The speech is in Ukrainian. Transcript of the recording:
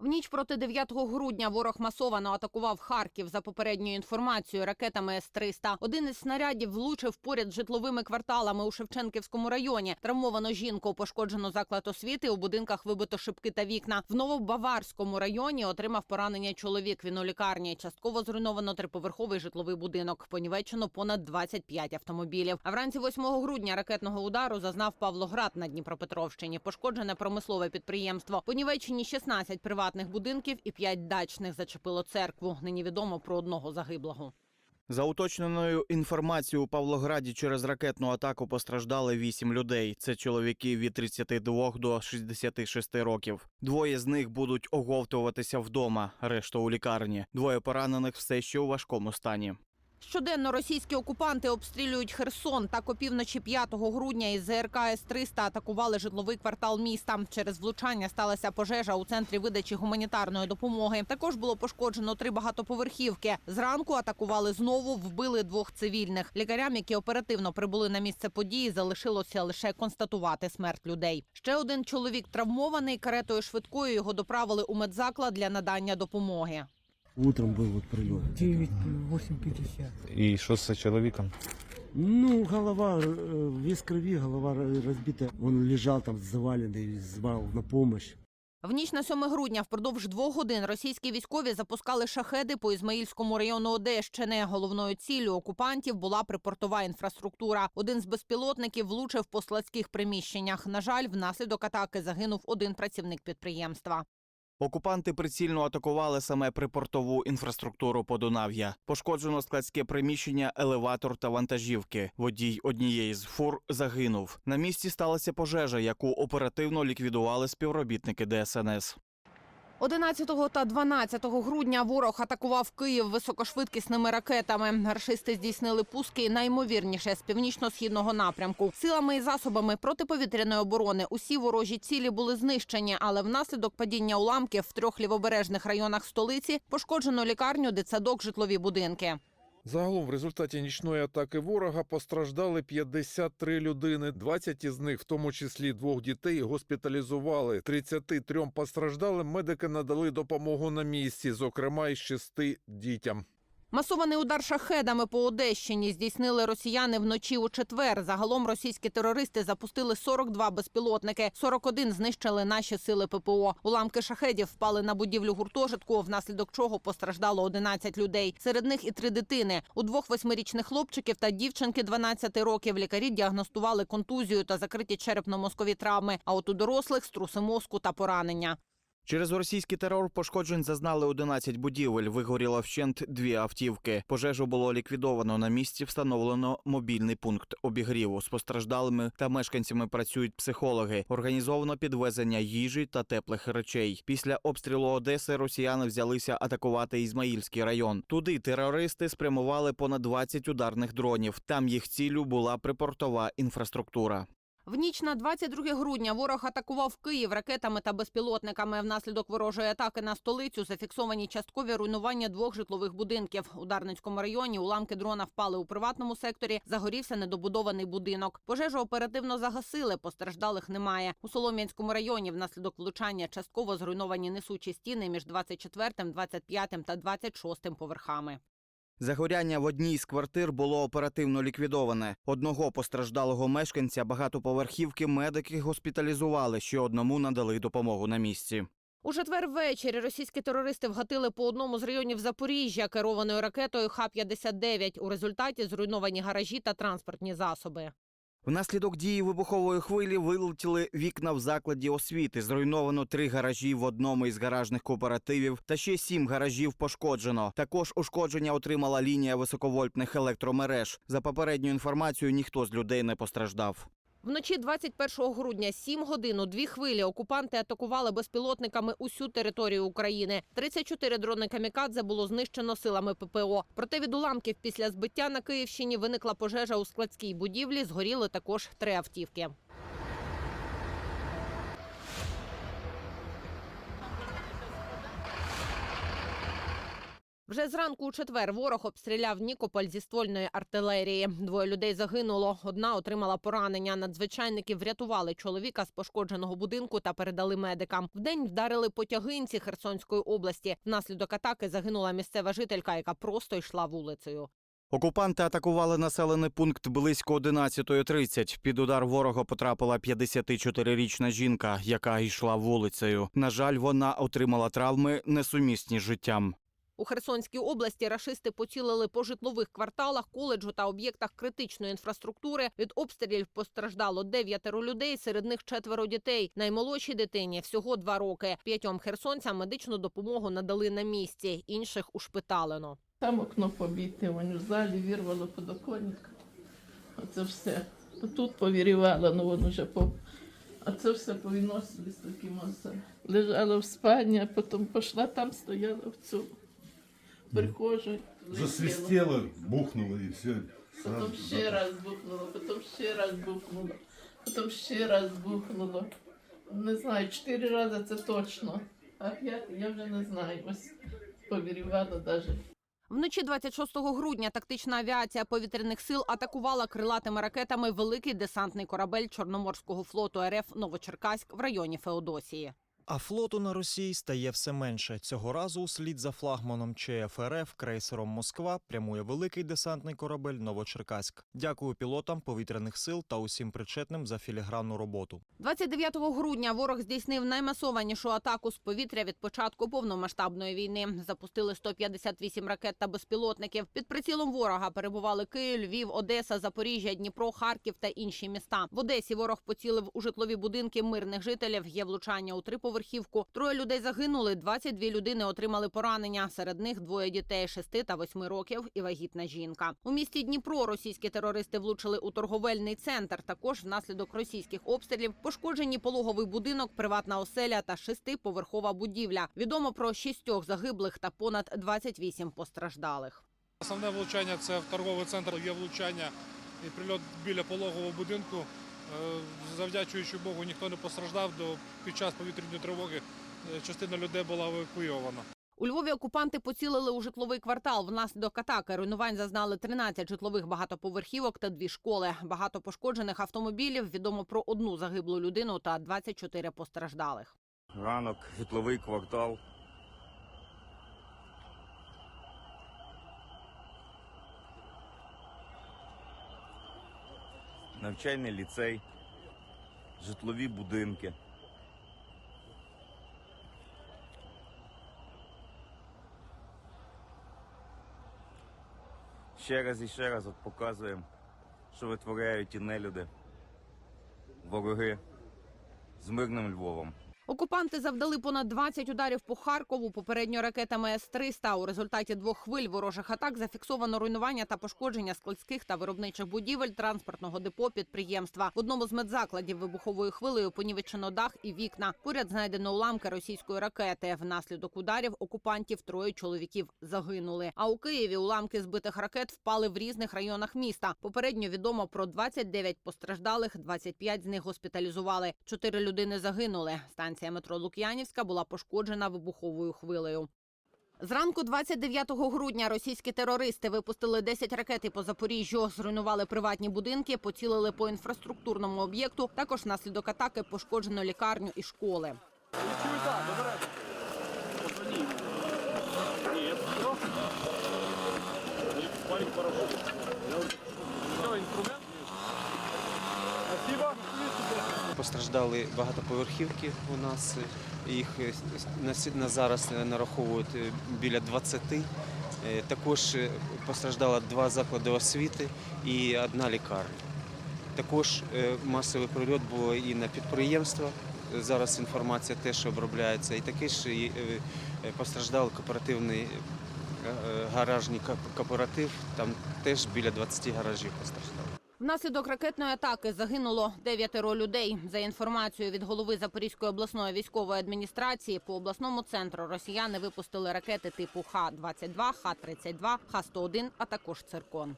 В ніч проти 9 грудня ворог масовано атакував Харків. За попередньою інформацією, ракетами С-300. Один із снарядів влучив поряд з житловими кварталами у Шевченківському районі. Травмовано жінку, пошкоджено заклад освіти. У будинках вибито шибки та вікна. В Новобаварському районі отримав поранення чоловік. Він у лікарні. Частково зруйновано триповерховий житловий будинок. Понівечено понад 25 автомобілів. А вранці 8 грудня ракетного удару зазнав Павлоград на Дніпропетровщині. Пошкоджене промислове підприємство. Понівечені 16 приватних будинків і 5 дачних зачепило церкву. Нині відомо про одного загиблого. За уточненою інформацією, у Павлограді через ракетну атаку постраждали вісім людей. Це чоловіки від 32 до 66 років. Двоє з них будуть оговтуватися вдома, решта у лікарні. Двоє поранених все ще у важкому стані. Щоденно російські окупанти обстрілюють Херсон. Так опівночі 5 грудня із ЗРК С-300 атакували житловий квартал міста. Через влучання сталася пожежа у центрі видачі гуманітарної допомоги. Також було пошкоджено три багатоповерхівки. Зранку атакували знову, вбили двох цивільних. Лікарям, які оперативно прибули на місце події, залишилося лише констатувати смерть людей. Ще один чоловік травмований. Каретою швидкою його доправили у медзаклад для надання допомоги. Утром был вот прилет. 9, 8.50. І що з чоловіком? Ну, голова, э, весь в крови, голова ра- разбита. Он лежал там заваленный, звал на помощь. В ніч на 7 грудня впродовж двох годин російські військові запускали шахеди по Ізмаїльському району Одещини. Головною ціллю окупантів була припортова інфраструктура. Один з безпілотників влучив по складських приміщеннях. На жаль, внаслідок атаки загинув один працівник підприємства. Окупанти прицільно атакували саме припортову інфраструктуру Подунав'я. Пошкоджено складське приміщення, елеватор та вантажівки. Водій однієї з фур загинув. На місці сталася пожежа, яку оперативно ліквідували співробітники ДСНС. 11 та 12 грудня ворог атакував Київ високошвидкісними ракетами. Рашисти здійснили пуски наймовірніше з північно-східного напрямку. Силами і засобами протиповітряної оборони усі ворожі цілі були знищені, але внаслідок падіння уламків в трьох лівобережних районах столиці пошкоджено лікарню, дитсадок, житлові будинки. Загалом в результаті нічної атаки ворога постраждали 53 людини. 20 із них, в тому числі двох дітей, госпіталізували. 33 постраждалим медики надали допомогу на місці, зокрема й шести дітям. Масований удар шахедами по Одещині здійснили росіяни вночі у четвер. Загалом російські терористи запустили 42 безпілотники. 41 знищили наші сили ППО. Уламки шахедів впали на будівлю гуртожитку, внаслідок чого постраждало 11 людей. Серед них і три дитини. У двох восьмирічних хлопчиків та дівчинки 12 років лікарі діагностували контузію та закриті черепно-мозкові травми. А от у дорослих струси мозку та поранення. Через російський терор пошкоджень зазнали 11 будівель. Вигоріло вщент дві автівки. Пожежу було ліквідовано. На місці встановлено мобільний пункт обігріву. З постраждалими та мешканцями працюють психологи. Організовано підвезення їжі та теплих речей. Після обстрілу Одеси росіяни взялися атакувати Ізмаїльський район. Туди терористи спрямували понад 20 ударних дронів. Там їх ціллю була припортова інфраструктура. В ніч на 22 грудня ворог атакував Київ ракетами та безпілотниками. Внаслідок ворожої атаки на столицю зафіксовані часткові руйнування двох житлових будинків. У Дарницькому районі уламки дрона впали у приватному секторі. Загорівся недобудований будинок. Пожежу оперативно загасили. Постраждалих немає. У Солом'янському районі внаслідок влучання частково зруйновані несучі стіни між 24, 25 та 26 поверхами. Загоряння в одній з квартир було оперативно ліквідоване. Одного постраждалого мешканця багатоповерхівки медики госпіталізували, ще одному надали допомогу на місці. У четвер ввечері російські терористи вгатили по одному з районів Запоріжжя керованою ракетою Х-59. У результаті зруйновані гаражі та транспортні засоби. Внаслідок дії вибухової хвилі вилетіли вікна в закладі освіти. Зруйновано три гаражі в одному із гаражних кооперативів, та ще сім гаражів пошкоджено. Також ушкодження отримала лінія високовольтних електромереж. За попередньою інформацією, ніхто з людей не постраждав. Вночі 21 грудня 7 годин у дві хвилі окупанти атакували безпілотниками усю територію України. 34 дрони камікадзе було знищено силами ППО. Проте від уламків після збиття на Київщині виникла пожежа у складській будівлі. Згоріли також три автівки. Вже зранку у четвер ворог обстріляв Нікополь зі ствольної артилерії. Двоє людей загинуло. Одна отримала поранення. Надзвичайники врятували чоловіка з пошкодженого будинку та передали медикам. Вдень вдарили по тягинці Херсонської області. Внаслідок атаки загинула місцева жителька, яка просто йшла вулицею. Окупанти атакували населений пункт близько 11.30. Під удар ворога потрапила 54-річна жінка, яка йшла вулицею. На жаль, вона отримала травми несумісні з життям. У Херсонській області рашисти поцілили по житлових кварталах, коледжу та об'єктах критичної інфраструктури. Від обстрілів постраждало дев'ятеро людей, серед них четверо дітей. Наймолодшій дитині всього два роки. П'ятьом херсонцям медичну допомогу надали на місці, інших ушпиталено. Там окно вон в залі вирвало подоконник. Оце все. Тут повірівало, ну воно вже по. А це все повиносили з таким оце. Лежала в спальні, а потім пішла, там стояла в цьому прихожій. Засвистело, бухнуло и все. Потім ще раз бухнуло, потім ще раз бухнуло, потім ще раз бухнуло. Не знаю, чотири рази це точно. А п'ятий я вже не знаю. Ось повірівало навіть. Вночі 26 грудня тактична авіація повітряних сил атакувала крилатими ракетами великий десантний корабель Чорноморського флоту РФ Новочеркаськ в районі Феодосії. А флоту на Росії стає все менше. Цього разу услід за флагманом ЧФРФ крейсером Москва прямує великий десантний корабель Новочеркаськ. Дякую пілотам повітряних сил та усім причетним за філігранну роботу. 29 грудня ворог здійснив наймасованішу атаку з повітря від початку повномасштабної війни. Запустили 158 ракет та безпілотників. Під прицілом ворога перебували Київ, Львів, Одеса, Запоріжжя, Дніпро, Харків та інші міста. В Одесі ворог поцілив у житлові будинки мирних жителів. Є влучання у триповерхівку. Троє людей загинули, 22 людини отримали поранення. Серед них двоє дітей 6 та 8 років і вагітна жінка. У місті Дніпро російські терористи влучили у торговельний центр. Також внаслідок російських обстрілів пошкоджені пологовий будинок, приватна оселя та шестиповерхова будівля. Відомо про шістьох загиблих та понад 28 постраждалих. Основне влучання це в торговий центр. Є влучання і прильот біля пологового будинку. Е, Завдячуючи Богу, ніхто не постраждав. До під час повітряної тривоги е, частина людей була евакуйована. У Львові окупанти поцілили у житловий квартал. Внаслідок атаки руйнувань зазнали 13 житлових багатоповерхівок та дві школи. Багато пошкоджених автомобілів. Відомо про одну загиблу людину та 24 постраждалих. Ранок, житловий квартал. Навчальний ліцей, житлові будинки. Ще раз і ще раз от показуємо, що витворяють ті нелюди, вороги з мирним Львовом. Окупанти завдали понад 20 ударів по Харкову, попередньо ракетами С-300. У результаті двох хвиль ворожих атак зафіксовано руйнування та пошкодження складських та виробничих будівель, транспортного депо, підприємства. В одному з медзакладів вибуховою хвилею понівечено дах і вікна. Поряд знайдено уламки російської ракети. Внаслідок ударів окупантів троє чоловіків загинули. А у Києві уламки збитих ракет впали в різних районах міста. Попередньо відомо про 29 постраждалих, 25 з них госпіталізували. Чотири людини загинули. Станція метро Лук'янівська була пошкоджена вибуховою хвилею. Зранку 29 грудня російські терористи випустили 10 ракет по Запоріжжю, зруйнували приватні будинки, поцілили по інфраструктурному об'єкту. Також внаслідок атаки пошкоджено лікарню і школи. Постраждали багатоповерхівки у нас. Їх е, на зараз нараховують е, біля 20. Е, Також е, постраждало два заклади освіти і одна лікарня. Також е, масовий прильот було і на підприємства. Зараз інформація теж обробляється. І таке ж е, е, постраждав кооперативний е, е, гаражний ко- кооператив. Там теж біля 20 гаражів постраждало. Внаслідок ракетної атаки загинуло дев'ятеро людей. За інформацією від голови Запорізької обласної військової адміністрації, по обласному центру росіяни випустили ракети типу Х-22, Х-32, Х-101, а також циркон.